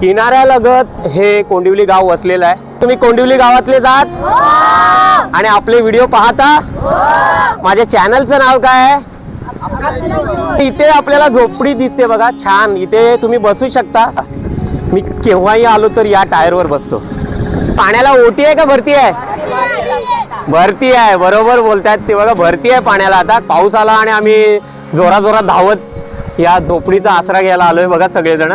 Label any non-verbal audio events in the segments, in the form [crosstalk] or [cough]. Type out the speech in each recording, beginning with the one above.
किनाऱ्यालगत हे कोंडिवली गाव वसलेलं आहे. तुम्ही कोंडिवली गावातले जात? आणि आपले व्हिडिओ पाहता? माझ्या चॅनलचं नाव काय आहे? इथे आपल्याला झोपडी दिसते बघा छान. इथे तुम्ही बसू शकता. मी केव्हाही आलो तर या टायरवर बसतो. पाण्याला ओटी आहे का भरती आहे? भरती आहे बरोबर बोलतायत ते बघा भरती आहे पाण्याला आता. पाऊस आला आणि आम्ही जोरा जोरात धावत या झोपडीचा आसरा घ्यायला आलोय बघा सगळेजण.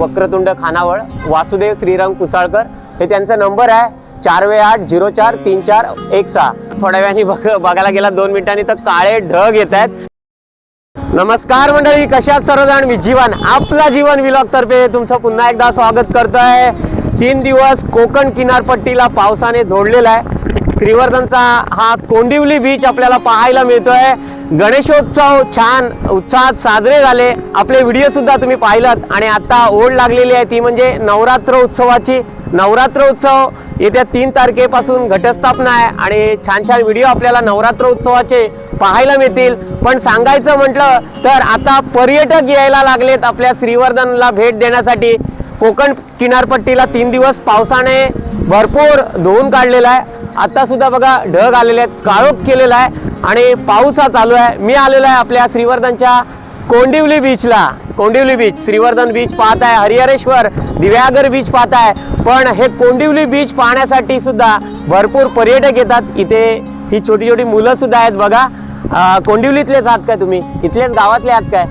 वक्रतुंड खानावळ वासुदेव श्रीरंग कुसाळकर हे त्यांचा नंबर आहे. चार वे आठ झिरो चार तीन चार एक सहा. थोड्या वेळाने बघ बघायला गेला दोन मिनिटांनी तर काळे ढग येत आहेत. नमस्कार मंडळी कशात सर्वजण? मी जीवन आपला जीवन विलॉग तर्फे तुमचं पुन्हा एकदा स्वागत करतोय. तीन दिवस कोकण किनारपट्टीला पावसाने झोडलेला आहे. श्रीवर्धनचा हा कोंडिवली बीच आपल्याला पाहायला मिळतोय. गणेशोत्सव छान उत्साहात साजरे झाले. आपले व्हिडिओ सुद्धा तुम्ही पाहिलात आणि आता ओढ लागलेली आहे ती म्हणजे नवरात्र उत्सवाची. नवरात्र उत्सव येत्या तीन तारखेपासून घटस्थापना आहे आणि छान छान व्हिडिओ आपल्याला नवरात्र उत्सवाचे पाहायला मिळतील. पण सांगायचं म्हटलं तर आता पर्यटक यायला लागलेत आपल्या श्रीवर्धनला भेट देण्यासाठी. कोकण किनारपट्टीला तीन दिवस पावसाने भरपूर धुवून काढलेला आहे. आता सुद्धा बघा ढग आलेले आहेत काळोख केलेला आहे. आणि पाऊस हा चालू आहे. मी आलेलो आहे आपल्या श्रीवर्धनच्या कोंडिवली बीचला. कोंडिवली बीच श्रीवर्धन बीच पाहत आहे हरिहरेश्वर दिव्यागर बीच पाहत आहे. पण हे कोंडिवली बीच पाहण्यासाठी सुद्धा भरपूर पर्यटक येतात. इथे ही छोटी छोटी मुलं सुद्धा आहेत बघा. कोंडिवलीतलेच आहात काय तुम्ही? इथलेच गावातले आहात काय?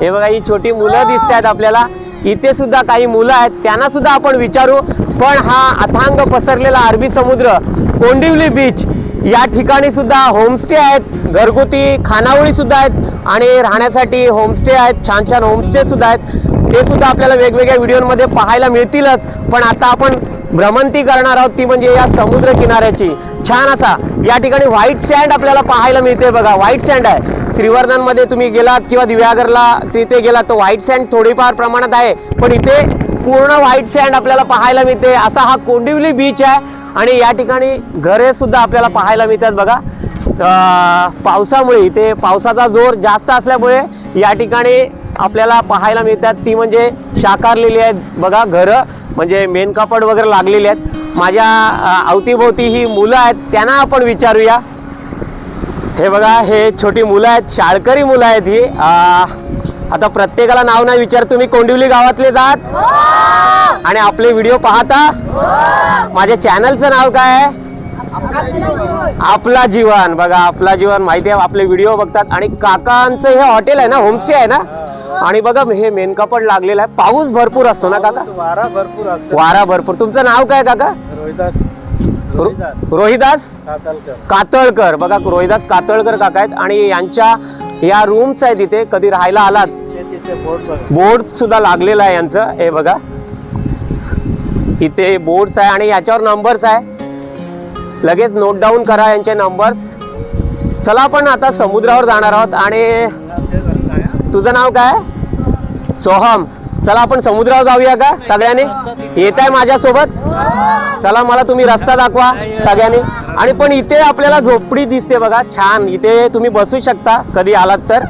हे बघा ही छोटी मुलं दिसत आहेत आपल्याला. इथे सुद्धा काही मुलं आहेत. त्यांना सुद्धा आपण विचारू. पण हा अथांग पसरलेला अरबी समुद्र कोंडिवली बीच या ठिकाणी सुद्धा होमस्टे आहेत घरगुती खानावळी सुद्धा आहेत आणि राहण्यासाठी होमस्टे आहेत छान छान होमस्टे सुद्धा आहेत. ते सुद्धा आपल्याला वेगवेगळ्या व्हिडिओमध्ये पाहायला मिळतीलच. पण आता आपण भ्रमंती करणार आहोत ती म्हणजे या समुद्र किनाऱ्याची छान असा या ठिकाणी व्हाईट सँड आपल्याला पाहायला मिळते बघा. व्हाईट सँड आहे. श्रीवर्धनमध्ये तुम्ही गेलात किंवा दिव्यागरला तिथे गेलात तर व्हाईट सँड थोडीफार प्रमाणात आहे. पण इथे पूर्ण व्हाईट सँड आपल्याला पाहायला मिळते असा हा कोंडिवली बीच आहे. आणि या ठिकाणी घरे सुद्धा आपल्याला पाहायला मिळतात बघा. पावसामुळे इथे पावसाचा जोर जास्त असल्यामुळे या ठिकाणी आपल्याला पाहायला मिळतात. ती म्हणजे शाकारलेली आहेत बघा घरं म्हणजे मेन कापड वगैरे लागलेली आहेत. माझ्या अवतीभोवती ही मुलं आहेत त्यांना आपण विचारूया. हे बघा हे छोटी मुलं आहेत शाळकरी मुलं आहेत ही. आता प्रत्येकाला नाव नाही विचार तुम्ही कोंडिवली गावातले जात. आणि आपले व्हिडिओ पाहता? माझ्या चॅनलचं नाव काय? आहे आपला जीवन. बघा आपला जीवन माहिती आहे आपले व्हिडिओ बघतात. आणि काकांचं हे हॉटेल आहे ना होमस्टे आहे ना? आणि बघा हे मेन कपड लागलेलं आहे. पाऊस भरपूर असतो ना काका? वारा भरपूर असतो. वारा भरपूर. तुमचं नाव काय काका? रोहिदास. रोहिदास. कातळकर. बघा रोहिदास कातळकर काका आहेत. आणि यांच्या या रूम्स आहेत इथे. कधी राहायला आलात? बोर्ड सुद्धा लागलेला आहे यांचं. हे बघा. इथे बोर्ड्स आहे आणि याच्यावर नंबर्स आहे. लगेच नोट डाऊन करा यांचे नंबर्स चला आपण आता समुद्रावर जाणार आहोत आणि तुझं नाव काय? सोहम. चला आपण समुद्रावर जाऊया का सगळ्यांनी? येत आहे माझ्यासोबत? चला मला तुम्ही रस्ता दाखवा सगळ्यांनी. आणि पण इथे आपल्याला झोपडी दिसते बघा छान. इथे तुम्ही बसू शकता कधी आलात तर.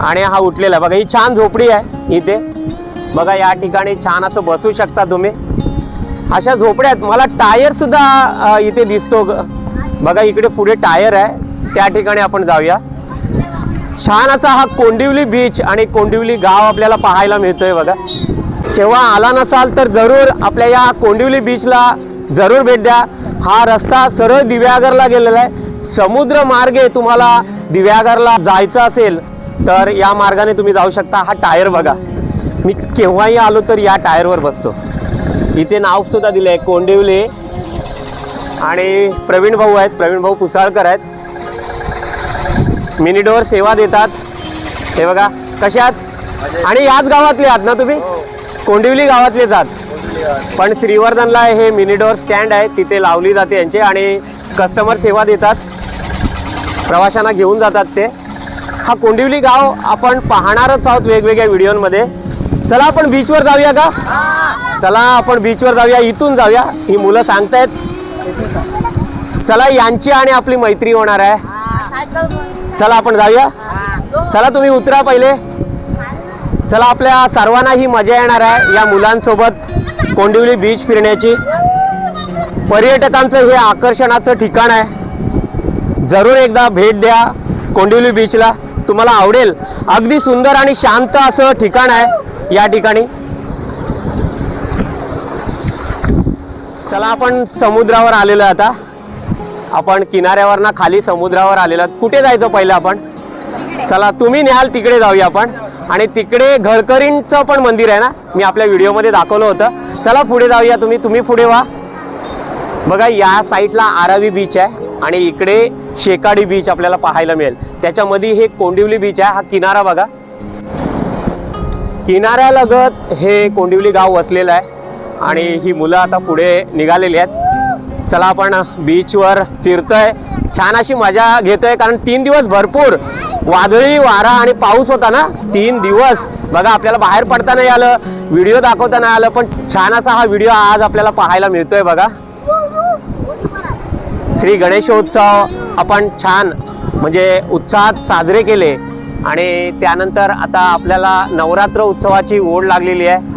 आणि हा उठलेला आहे. बघा ही छान झोपडी आहे इथे. बघा या ठिकाणी छान असं बसू शकता तुम्ही. अशा झोपड्या आहेत. मला टायर सुद्धा इथे दिसतो ग. बघा इकडे पुढे टायर आहे. त्या ठिकाणी आपण जाऊया. छान असा हा कोंडिवली बीच आणि कोंडिवली गाव आपल्याला पाहायला मिळतोय बघा. केव्हा आला नसाल तर जरूर आपल्या या कोंडिवली बीचला जरूर भेट द्या. हा रस्ता सरळ दिव्यागरला गेलेला आहे. समुद्र मार्गे तुम्हाला दिव्यागरला जायचं असेल तर या मार्गाने तुम्ही जाऊ शकता. हा टायर बघा. मी केव्हाही आलो तर या टायरवर बसतो. इथे नाव सुद्धा दिलं आहे कोंडिवली. आणि प्रवीण भाऊ आहेत. प्रवीण भाऊ पुसाळकर आहेत. मिनिडोर सेवा देतात. हे बघा कशात आणि याच गावातले आहात ना तुम्ही? कोंडिवली गावातलेच आहात पण श्रीवर्धनला हे मिनिडोर स्टँड आहे तिथे लावली जाते यांचे आणि कस्टमर सेवा देतात. प्रवाशांना घेऊन जातात ते. हा कोंडिवली गाव आपण पाहणारच आहोत वेगवेगळ्या व्हिडिओमध्ये. चला आपण बीचवर जाऊया का? चला आपण बीचवर जाऊया इथून जाऊया. ही मुलं सांगतायत. चला यांची आणि आपली मैत्री होणार आहे. चला आपण जाऊया. चला तुम्ही उतरा पहिले. चला आपल्या सर्वांना ही मजा येणार आहे या मुलांसोबत. कोंडिवली बीच फिरण्याची. पर्यटकांचं हे आकर्षणाचं ठिकाण आहे. जरूर एकदा भेट द्या कोंडिवली बीचला. तुम्हाला आवडेल. अगदी सुंदर आणि शांत असं ठिकाण आहे या ठिकाणी. चला आपण समुद्रावर आलेलो आता. आपण किनाऱ्यावर ना खाली समुद्रावर आलेलो आहोत. कुठे जायचं पहिलं आपण? चला तुम्ही न्याल तिकडे जाऊया आपण. आणि तिकडे घरकरींचं पण मंदिर आहे ना? मी आपल्या व्हिडिओमध्ये दाखवलं होतं. चला पुढे जाऊया तुम्ही. तुम्ही पुढे व्हा बघा या साईडला आरावी बीच आहे आणि इकडे शेकाडी बीच आपल्याला पाहायला मिळेल. त्याच्यामध्ये हे कोंडिवली बीच आहे. हा किनारा बघा. किनाऱ्यालगत हे कोंडिवली गाव वसलेलं आहे. आणि ही मुलं आता पुढे निघालेली आहेत. चला आपण बीचवर फिरतोय. छान अशी मजा घेतोय कारण तीन दिवस भरपूर वादळी वारा आणि पाऊस होता ना तीन दिवस. बघा आपल्याला बाहेर पडता नाही आलं व्हिडिओ दाखवता नाही आलं पण छान असा हा व्हिडिओ आज आपल्याला पाहायला मिळतोय बघा. श्री गणेशोत्सव आपण छान म्हणजे उत्साहात साजरे केले. आणि त्यानंतर आता आपल्याला नवरात्र उत्सवाची ओढ लागलेली आहे.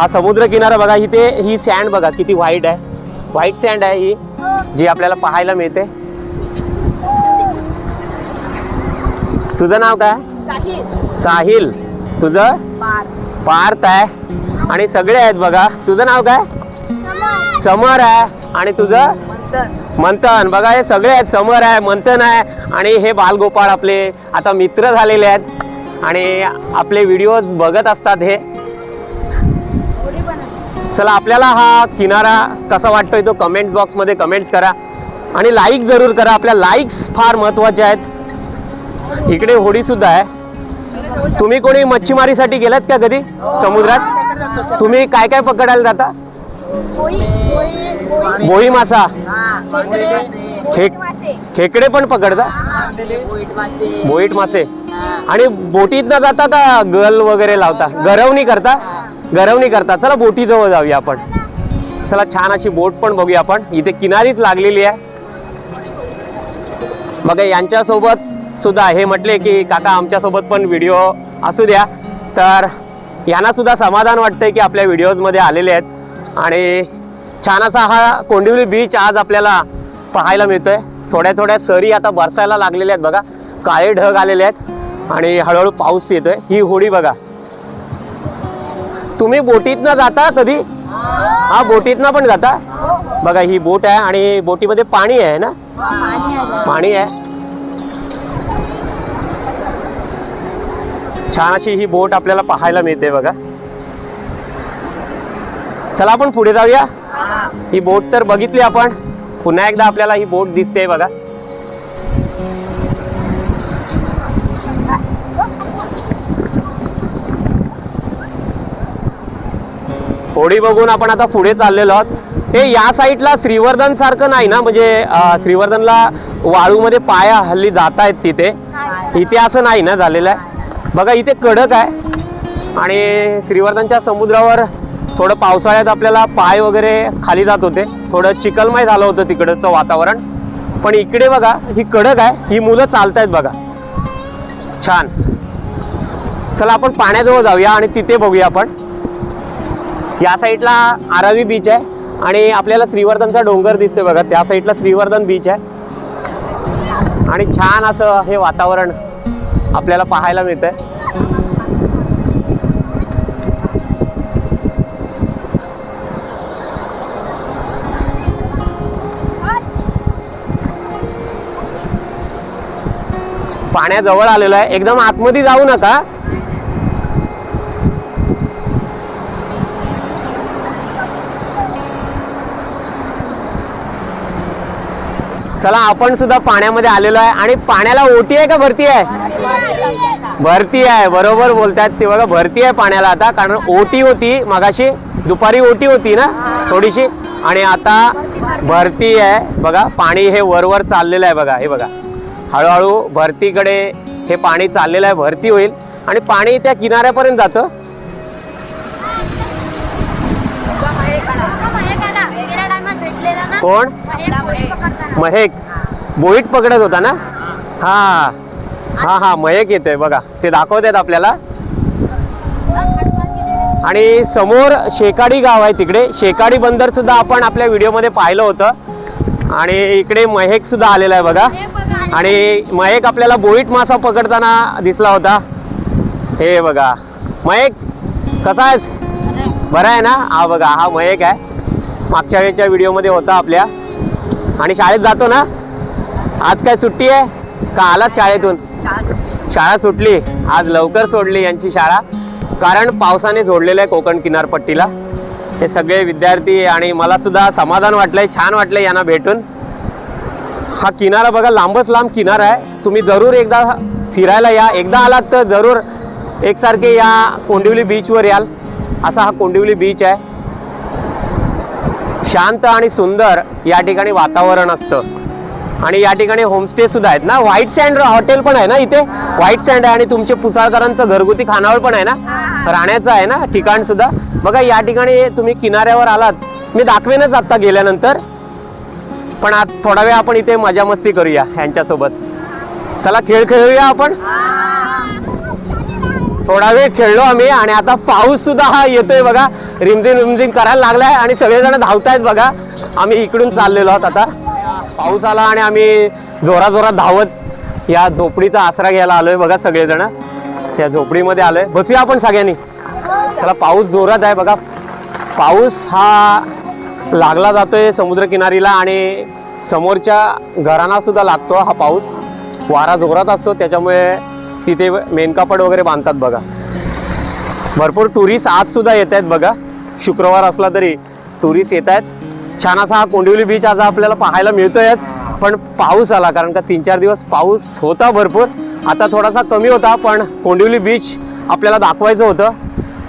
हा समुद्र किनारा बघा इथे ही सँड बघा किती व्हाईट आहे. व्हाईट सँड आहे ही जी आपल्याला पाहायला मिळते. तुझं नाव काय? साहिल. साहिल. तुझं? पार पार्थ आहे. आणि सगळे आहेत बघा. तुझं नाव काय? समर. आहे. आणि तुझं? मंथन. मंथन. बघा हे सगळे आहेत. समर आहे मंथन आहे. आणि हे बालगोपाळ आपले आता मित्र झालेले आहेत. आणि आपले व्हिडिओज बघत असतात हे. चला आपल्याला हा किनारा कसा वाटतोय तो कमेंट बॉक्समध्ये कमेंट्स करा. आणि लाईक जरूर करा. आपल्या लाईक्स फार महत्त्वाचे आहेत. इकडे होडी सुद्धा आहे. तुम्ही कोणी मच्छीमारीसाठी गेलात का कधी? समुद्रात? तुम्ही काय काय पकडायला जाता? बोई मासा खेक खेकडे पण पकडता? बोईट मासे आणि बोटीतनं जाता का गल वगैरे लावता? गरवणी करता? गरवणी करता चला बोटीजवळ जाऊया आपण. चला छान अशी बोट पण बघूया आपण. इथे किनारीच लागलेली आहे. बघा यांच्यासोबत सुद्धा हे म्हटले की काका आमच्यासोबत पण व्हिडिओ असू द्या. तर यांना सुद्धा समाधान वाटतंय की आपल्या व्हिडिओजमध्ये आलेले आहेत. आणि छान असा हा कोंडिवली बीच आज आपल्याला पाहायला मिळतोय. थोड्या थोड्या सरी आता बरसायला लागलेल्या आहेत बघा. काळे ढग आलेले आहेत. आणि हळूहळू पाऊस येतोय. ही होडी बघा. तुम्ही बोटीतनं जाता कधी? हा बोटीतनं पण जाता? बघा ही बोट आहे आणि बोटीमध्ये पाणी आहे ना? पाणी आहे. छान अशी ही बोट आपल्याला पाहायला मिळते बघा. चला आपण पुढे जाऊया. ही बोट तर बघितली आपण. पुन्हा एकदा आपल्याला ही बोट दिसते बघा. होडी बघून आपण आता पुढे चाललेलो आहोत. हे या साईडला श्रीवर्धन सारखं नाही ना? म्हणजे श्रीवर्धनला वाळूमध्ये पाया हल्ली जात आहेत तिथे. इथे असं नाही ना झालेलं आहे. बघा इथे कडक आहे. आणि श्रीवर्धनच्या समुद्रावर थोडं पावसाळ्यात आपल्याला पाय वगैरे खाली जात होते. थोडं चिकलमय झालं होतं तिकडचं वातावरण. पण इकडे बघा ही कडक आहे. ही मुलं चालत आहेत बघा. छान. चला आपण पाण्याजवळ जाऊया आणि तिथे बघूया आपण. या साईडला आरावी बीच आहे आणि आपल्याला श्रीवर्धनचा डोंगर दिसतोय बघा. त्या साईडला श्रीवर्धन बीच आहे. आणि छान असं हे वातावरण आपल्याला पाहायला मिळतंय. पाण्याजवळ आलेलो आहे. एकदम आतमध्ये जाऊ नका. चला आपण सुद्धा पाण्यामध्ये आलेलो आहे आणि पाण्याला ओटी आहे का भरती आहे? भरती आहे बरोबर बोलतात ते बघा भरती आहे पाण्याला आता कारण ओटी होती मगाशी दुपारी ओटी होती ना थोडीशी. आणि आता भरती आहे बघा पाणी हे वरवर चाललेलं आहे बघा हे बघा. हळूहळू भरतीकडे हे पाणी चाललेलं आहे भरती होईल. आणि पाणी त्या किनाऱ्यापर्यंत जातं. कोण? महेक. बोईट पकडत होता ना? हा. हा हा महेक येतोय बघा. ते दाखवतात आपल्याला. आणि समोर शेकाडी गाव आहे तिकडे. शेकाडी बंदर सुद्धा आपण आपल्या व्हिडिओमध्ये पाहिलं होतं. आणि इकडे महेक सुद्धा आलेला आहे बघा. आणि महेक आपल्याला बोईट मासा पकडताना दिसला होता. हे बघा. महेक कसा आहेस? बरा आहे ना? हा बघा हा महेक आहे. मागच्या वेळेच्या व्हिडिओमध्ये होता आपल्या. आणि शाळेत जातो ना? आज काय सुट्टी आहे? का आलात शाळेतून? शाळा सुटली. आज लवकर सोडली यांची शाळा. कारण पावसाने जोडलेलं आहे कोकण किनारपट्टीला. हे सगळे विद्यार्थी आणि मला सुद्धा समाधान वाटलंय छान वाटलंय यांना भेटून. हा किनारा बघा लांबच लांब किनारा आहे. तुम्ही जरूर एकदा फिरायला या. एकदा आलात तर जरूर एकसारखे या कोंडिवली बीचवर याल. असा हा कोंडिवली बीच आहे. शांत आणि सुंदर या ठिकाणी वातावरण असतं. आणि या ठिकाणी होमस्टे सुद्धा आहेत ना? व्हाईट सँड हॉटेल पण आहे ना इथे? व्हाईट सँड आहे आणि तुमचे पुसाळकरांचं घरगुती खानावळ पण आहे ना? राहण्याचं आहे ना? ठिकाण सुद्धा. बघा या ठिकाणी तुम्ही किनाऱ्यावर आलात. मी दाखवेनच आत्ता गेल्यानंतर. पण आज थोडा वेळ आपण इथे मजा मस्ती करूया यांच्यासोबत. चला खेळ खेळूया आपण? थोडा वेळ खेळलो आम्ही आणि आता पाऊस सुद्धा हा येतोय बघा. रिमझिम रिमझिम करायला लागलाय आणि सगळेजण धावतायत बघा. आम्ही इकडून चाललेलो आहोत आता. पाऊस आला आणि आम्ही जोरा जोरात धावत या झोपडीचा आसरा घ्यायला आलोय बघा सगळेजण. त्या झोपडीमध्ये आलोय. बसूया आपण सगळ्यांनी. चला पाऊस जोरात आहे बघा. पाऊस हा लागला जातोय समुद्रकिनारीला आणि समोरच्या घरांना सुद्धा लागतो हा पाऊस. वारा जोरात असतो त्याच्यामुळे तिथे मेनकापड वगैरे बांधतात बघा. भरपूर टुरिस्ट आजसुद्धा येत आहेत बघा. शुक्रवार असला तरी टुरिस्ट येत आहेत. छान असा हा कोंडिवली बीच आज आपल्याला पाहायला मिळतोयच. पण पाऊस आला कारण का तीन चार दिवस पाऊस होता भरपूर. आता थोडासा कमी होता पण कोंडिवली बीच आपल्याला दाखवायचं होतं.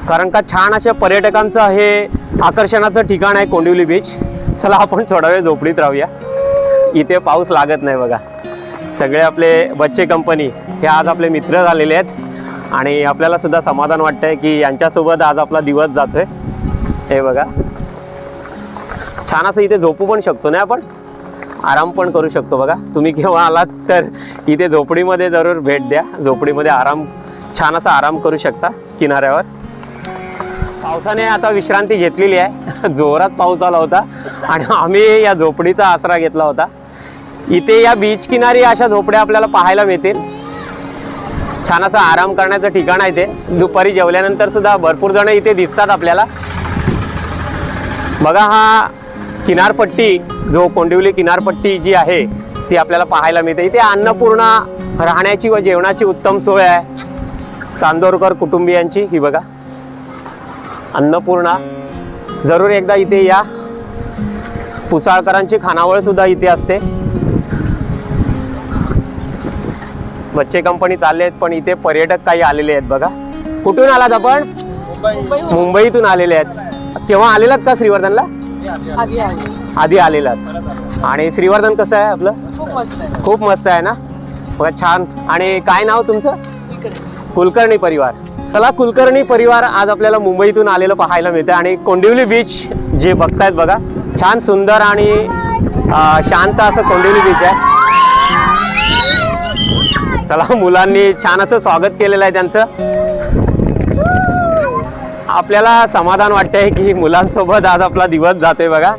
कारण का छान अशा पर्यटकांचं हे आकर्षणाचं ठिकाण आहे कोंडिवली बीच चला आपण थोडा वेळ झोपडीत राहूया. इथे पाऊस लागत नाही बघा. सगळे आपले बच्चे कंपनी हे आज आपले मित्र झालेले आहेत. आणि आपल्याला सुद्धा समाधान वाटतंय की यांच्यासोबत आज आपला दिवस जातोय. हे बघा. छान असं इथे झोपू पण शकतो ना आपण? आराम पण करू शकतो बघा. तुम्ही केव्हा आलात तर इथे झोपडीमध्ये जरूर भेट द्या. झोपडीमध्ये आराम छान असा आराम करू शकता किनाऱ्यावर. पावसाने आता विश्रांती घेतलेली आहे. [laughs] जोरात पाऊस आला होता. आणि आम्ही या झोपडीचा आसरा घेतला होता. इथे या बीच किनारी अशा झोपड्या आपल्याला पाहायला मिळतील. छान असं आराम करण्याचं ठिकाण आहे ते. दुपारी जेवल्यानंतर सुद्धा भरपूर जण इथे दिसतात आपल्याला. बघा हा किनारपट्टी जो कोंडिवली किनारपट्टी जी आहे ती आपल्याला पाहायला मिळते. इथे अन्नपूर्णा राहण्याची व जेवणाची उत्तम सोय आहे. चांदोरकर कुटुंबियांची ही बघा. अन्नपूर्णा जरूर एकदा इथे या. पुसाळकरांची खानावळ सुद्धा इथे असते. बच्चे कंपनी चालले आहेत पण इथे पर्यटक काही आलेले आहेत बघा. कुठून आलात आपण? मुंबईतून आलेले आहेत. केव्हा आलेलात का श्रीवर्धनला? आधी आलेलात. आणि श्रीवर्धन कसं आहे आपलं? खूप मस्त आहे ना? बघा छान. आणि काय नाव तुमचं? कुलकर्णी परिवार. चला कुलकर्णी परिवार आज आपल्याला मुंबईतून आलेलं पाहायला मिळतं आणि कोंडिवली बीच जे बघतायत बघा छान सुंदर आणि शांत असं कोंडिवली बीच आहे. चला मुलांनी छान असं स्वागत केलेलं आहे त्यांचं. आपल्याला समाधान वाटतंय की मुलांसोबत आज आपला दिवस जातोय बघा.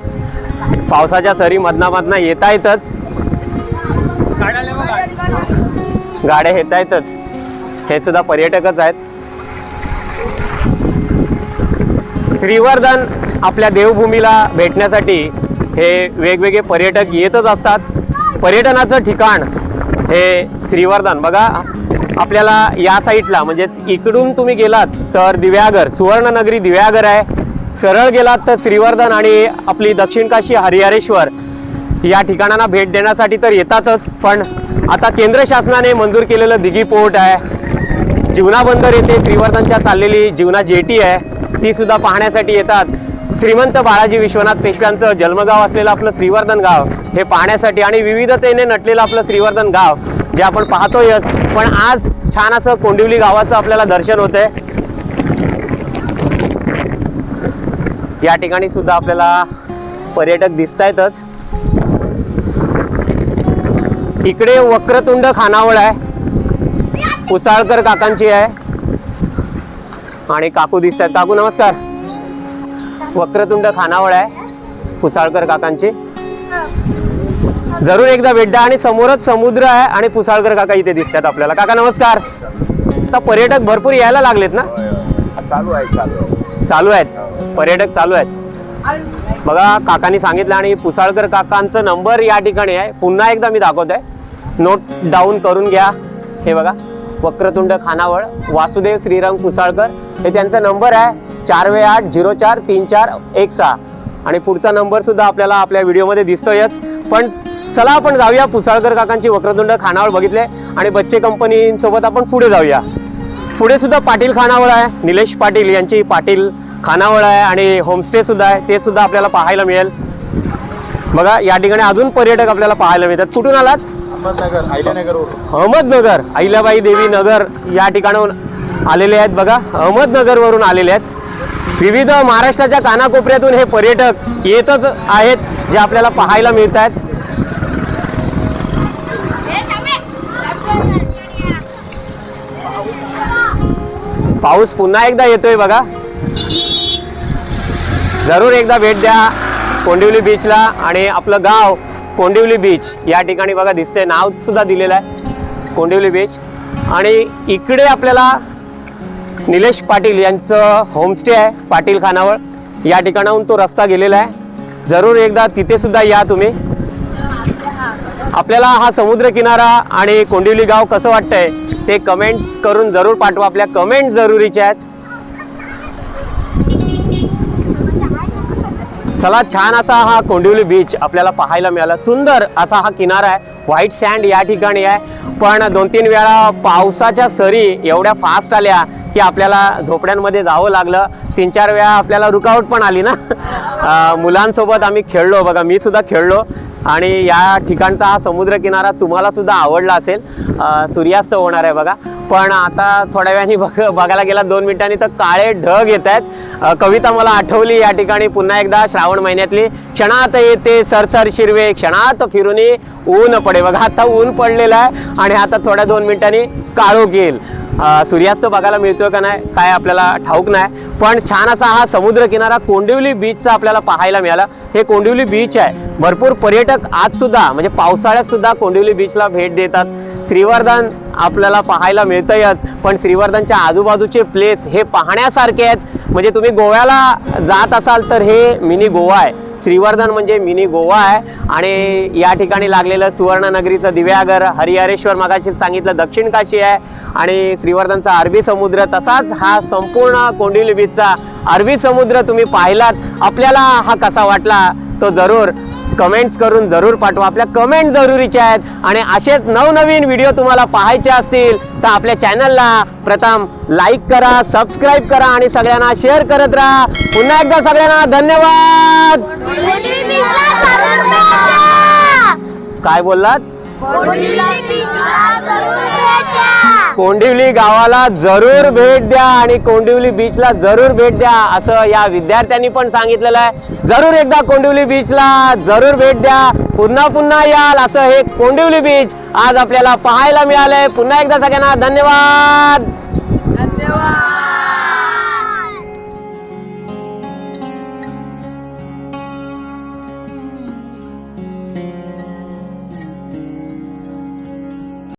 पावसाच्या सरी मधनामधना येता येतच. गाड्या येता येतच. हे सुद्धा पर्यटकच आहेत. श्रीवर्धन आपल्या देवभूमीला भेटण्यासाठी हे वेगवेगळे पर्यटक येतच असतात. पर्यटनाचं ठिकाण हे श्रीवर्धन बघा आपल्याला या साईडला म्हणजेच इकडून तुम्ही गेलात तर दिव्यागर सुवर्णनगरी दिव्यागर आहे. सरळ गेलात तर श्रीवर्धन आणि आपली दक्षिण काशी हरिहरेश्वर. या ठिकाणांना भेट देण्यासाठी तर येतातच पण आता केंद्र शासनाने मंजूर केलेलं दिघी पोर्ट आहे. जीवना बंदर येथे श्रीवर्धनच्या चाललेली जीवना जेटी आहे ती सुद्धा पाहण्यासाठी येतात. श्रीमंत बाळाजी विश्वनाथ पेशव्यांचं जन्मगाव असलेलं आपलं श्रीवर्धन गाव हे पाहण्यासाठी आणि विविधतेने नटलेलं आपलं श्रीवर्धन गाव जे आपण पाहतोयच पण आज छान असं कोंडिवली गावाचं आपल्याला दर्शन होतंय. या ठिकाणी सुद्धा आपल्याला पर्यटक दिसतायतच. इकडे वक्रतुंड खानावळ आहे. उसाळकर काकांची आहे. आणि काकू दिसतात काकू नमस्कार. वक्रतुंड खानावळ आहे पुसाळकर काकांची. जरूर एकदा भेट द्या आणि समोरच समुद्र आहे आणि पुसाळकर काका इथे दिसतात आपल्याला. काका नमस्कार. आता पर्यटक भरपूर यायला लागलेत ना? चालू आहे चालू चालू आहेत. पर्यटक चालू आहेत. बघा काकांनी सांगितलं आणि पुसाळकर काकांचा नंबर या ठिकाणी आहे. पुन्हा एकदा मी दाखवत आहे नोट डाऊन करून घ्या. हे बघा वक्रतुंड खानावळ वासुदेव श्रीराम पुसाळकर. हे त्यांचा नंबर आहे. चार वे आठ झिरो चार तीन चार एक सहा. आणि पुढचा नंबर सुद्धा आपल्याला आपल्या व्हिडिओमध्ये दिसतोयच. पण चला आपण जाऊया पुसाळकर काकांची वक्रतुंड खानावळ बघितले आणि बच्चे कंपनीसोबत आपण पुढे जाऊया. पुढे सुद्धा पाटील खानावळ आहे. निलेश पाटील यांची पाटील खानावळ आहे आणि होमस्टे सुद्धा आहे. ते सुद्धा आपल्याला पाहायला मिळेल. बघा या ठिकाणी अजून पर्यटक आपल्याला पाहायला मिळतात. कुठून आलात? अहमदनगर अहमदनगर अहिल्याबाई देवी नगर या ठिकाणाहून आलेले आहेत. बघा अहमदनगरवरून आलेले आहेत. विविध महाराष्ट्राच्या कानाकोपऱ्यातून हे पर्यटक येतच आहेत जे आपल्याला पाहायला मिळत आहेत पाऊस पुन्हा एकदा येतोय बघा. जरूर एकदा भेट द्या कोंडिवली बीचला आणि आपलं गाव कोंडिवली बीच या ठिकाणी बघा दिसतंय. नाव सुद्धा दिलेलं आहे कोंडिवली बीच. आणि इकडे आपल्याला निलेश पाटील यांचं होमस्टे आहे पाटील खानावळ या ठिकाणाहून तो रस्ता गेलेला आहे. जरूर एकदा तिथेसुद्धा या तुम्ही. आपल्याला हा समुद्र किनारा आणि कोंडिवली गाव कसं वाटतंय ते कमेंट्स करून जरूर पाठवा. आपल्या कमेंट जरुरीच्या आहेत. चला छान असा हा कोंडिवली बीच आपल्याला पाहायला मिळाला. सुंदर असा हा किनारा आहे. व्हाईट सँड या ठिकाणी आहे. पण दोन तीन वेळा पावसाच्या सरी एवढ्या फास्ट आल्या की आपल्याला झोपड्यांमध्ये जावं लागलं. तीन चार वेळा आपल्याला रुकावट पण आली ना. [laughs] मुलांसोबत आम्ही खेळलो. बघा मी सुद्धा खेळलो. आणि या ठिकाणचा हा समुद्र किनारा तुम्हाला सुद्धा आवडला असेल. सूर्यास्त होणार आहे बघा. पण आता थोड्या वेळाने बघ बघायला गेला दोन मिनिटांनी तर काळे ढग येत आहेत. कविता मला आठवली या ठिकाणी. पुन्हा एकदा श्रावण महिन्यातली क्षणात येते सरसर शिरवे क्षणात फिरूनी ऊन पडे. बघा आता ऊन पडलेलं आहे आणि आता थोड्या दोन मिनिटांनी काळोख येईल. सूर्यास्त बघायला मिळतोय का नाही काय आपल्याला ठाऊक नाही. पण छान असा हा समुद्र किनारा कोंडिवली बीचचा आपल्याला पाहायला मिळाला. हे कोंडिवली बीच आहे. भरपूर पर्यटक आज सुद्धा म्हणजे पावसाळ्यात सुद्धा कोंडिवली बीचला भेट देतात. श्रीवर्धन आपल्याला पाहायला मिळतंयच. पण श्रीवर्धनच्या आजूबाजूचे प्लेस हे पाहण्यासारखे आहेत. म्हणजे तुम्ही गोव्याला जात असाल तर हे मिनी गोवा आहे. श्रीवर्धन म्हणजे मिनी गोवा आहे. आणि या ठिकाणी लागलेलं सुवर्णनगरीचं दिव्यागर हरिहरेश्वर मगाशी सांगितलं दक्षिण काशी आहे. आणि श्रीवर्धनचा अरबी समुद्र तसाच हा संपूर्ण कोंडिवली बीचचा अरबी समुद्र तुम्ही पाहिलात. आपल्याला हा कसा वाटला? तो जरूर कमेंट्स करून जरूर पाठवा. आपल्या कमेंट जरुरीच्या आहेत. आणि असेच नवनवीन व्हिडिओ तुम्हाला पाहायचे असतील तर आपल्या चॅनलला प्रथम लाईक करा सबस्क्राईब करा आणि सगळ्यांना शेअर करत राहा. पुन्हा एकदा सगळ्यांना धन्यवाद. काय बोललात? कोंडिवली गावाला जरूर भेट द्या आणि कोंडिवली बीचला जरूर भेट द्या असं या विद्यार्थ्यांनी पण सांगितलेलं आहे. जरूर एकदा कोंडिवली बीचला जरूर भेट द्या. पुन्हा पुन्हा याल असं हे कोंडिवली बीच आज आपल्याला पाहायला मिळालंय. पुन्हा एकदा सगळ्यांना धन्यवाद. धन्यवाद.